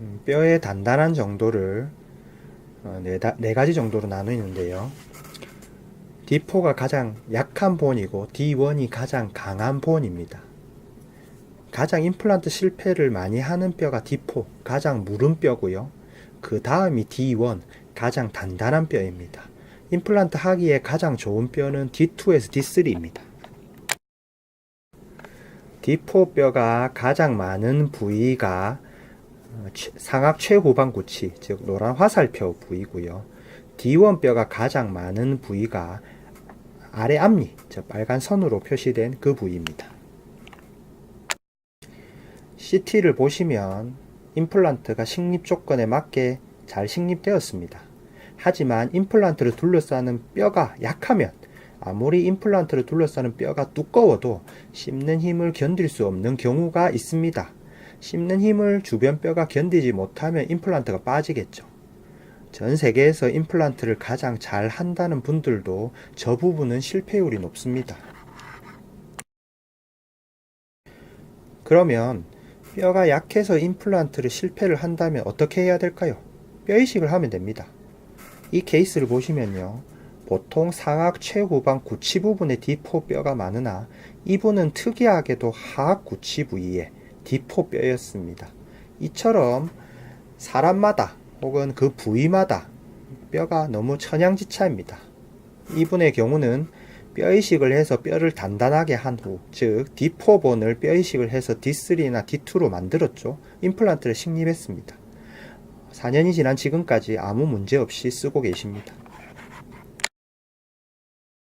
음, 뼈의 단단한 정도를 어, 네, 다- 네 가지 정도로 나누는데요. D4가 가장 약한 본이고 D1이 가장 강한 본입니다. 가장 임플란트 실패를 많이 하는 뼈가 D4, 가장 무른 뼈고요. 그 다음이 D1, 가장 단단한 뼈입니다. 임플란트 하기에 가장 좋은 뼈는 D2에서 D3입니다. D4 뼈가 가장 많은 부위가 상악 최후방 구치, 즉 노란 화살표 부위고요. D1 뼈가 가장 많은 부위가 아래 앞니, 저 빨간 선으로 표시된 그 부위입니다. CT를 보시면 임플란트가 식립 조건에 맞게 잘 식립되었습니다. 하지만 임플란트를 둘러싸는 뼈가 약하면 아무리 임플란트를 둘러싸는 뼈가 두꺼워도 씹는 힘을 견딜 수 없는 경우가 있습니다. 씹는 힘을 주변 뼈가 견디지 못하면 임플란트가 빠지겠죠. 전 세계에서 임플란트를 가장 잘 한다는 분들도 저 부분은 실패율이 높습니다. 그러면 뼈가 약해서 임플란트를 실패를 한다면 어떻게 해야 될까요? 뼈 이식을 하면 됩니다. 이 케이스를 보시면요. 보통 상악 최후방 구치 부분에 D4 뼈가 많으나 이분은 특이하게도 하악 구치 부위에 D4 뼈였습니다. 이처럼 사람마다 혹은 그 부위마다 뼈가 너무 천양지차입니다. 이분의 경우는 뼈 이식을 해서 뼈를 단단하게 한 후, 즉 D4본을 뼈 이식을 해서 D3나 D2로 만들었죠. 임플란트를 식립했습니다. 4년이 지난 지금까지 아무 문제 없이 쓰고 계십니다.